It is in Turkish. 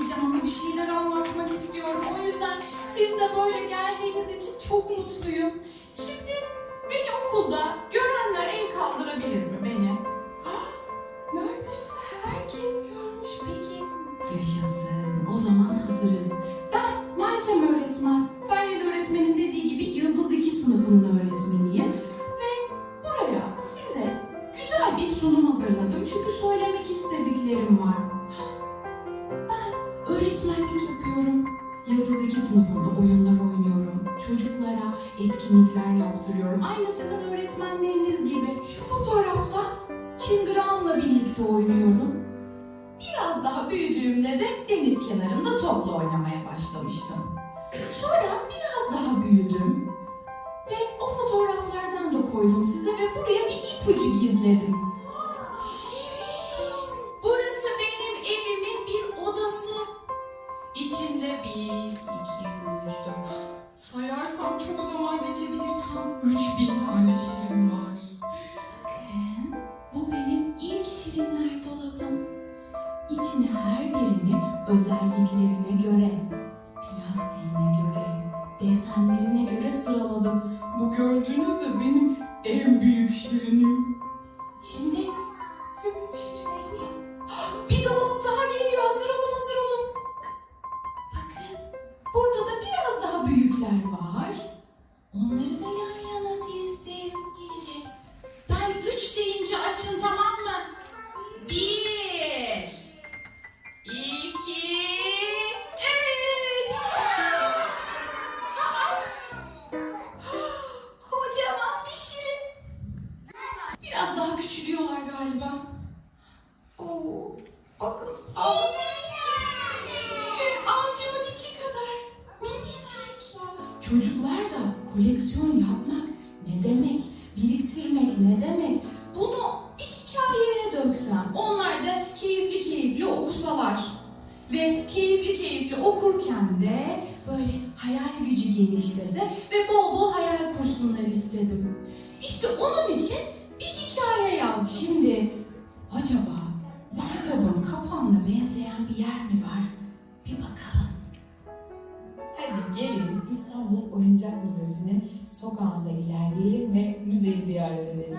bir şeyler anlatmak istiyorum. O yüzden siz de böyle geldiğiniz için çok mutluyum. Şimdi beni okulda görenler el kaldırabilir mi beni? Neredeyse herkes görmüş peki. Yaşasın. O zaman hazırız. Ben Meltem öğretmen. Feryal öğretmenin dediği gibi Yıldız 2 sınıfının öğretmeniyim. Ve buraya size güzel bir sunum hazırladım. Çünkü söylemek istediklerim var. Öğretmenlik yapıyorum. Yıldız 2 sınıfında oyunlar oynuyorum. Çocuklara etkinlikler yaptırıyorum. Aynı sizin öğretmenleriniz gibi. Şu fotoğrafta çıngırağımla birlikte oynuyorum. Biraz daha büyüdüğümde de deniz kenarında topla oynamaya başlamıştım. Sonra biraz daha büyüdüm ve o fotoğraflardan da koydum size ve buraya bir ipucu gizledim. İçinde bir, iki, üç, dört. Sayarsam çok zaman geçebilir. Tam üç bin tane şirin var. Bakın, bu benim ilk şirinler dolabım. İçine her birini özelliklerine göre, plastiğine göre, desenlerine göre sıraladım. Bu gördüğünüz de benim en büyük şirinim. Büyükler var. Onları da yan yana dizdim. Gelecek. Ben üç deyince açın tamam mı? Bir, iki, üç. Kocaman bir şirin. Biraz daha küçülüyorlar galiba. Oo, bakın. Aa, Çocuklar da koleksiyon yapmak ne demek, biriktirmek ne demek? Bunu bir hikayeye döksem, onlar da keyifli keyifli okusalar ve keyifli keyifli okurken de böyle hayal gücü genişlese ve bol bol hayal kursunlar istedim. İşte onun için bir hikaye yazdım. Şimdi acaba bu kitabın kapağına benzeyen bir yer mi var? Bir bakalım. Hadi gelin İstanbul Oyuncak Müzesi'nin sokağında ilerleyelim ve müzeyi ziyaret edelim.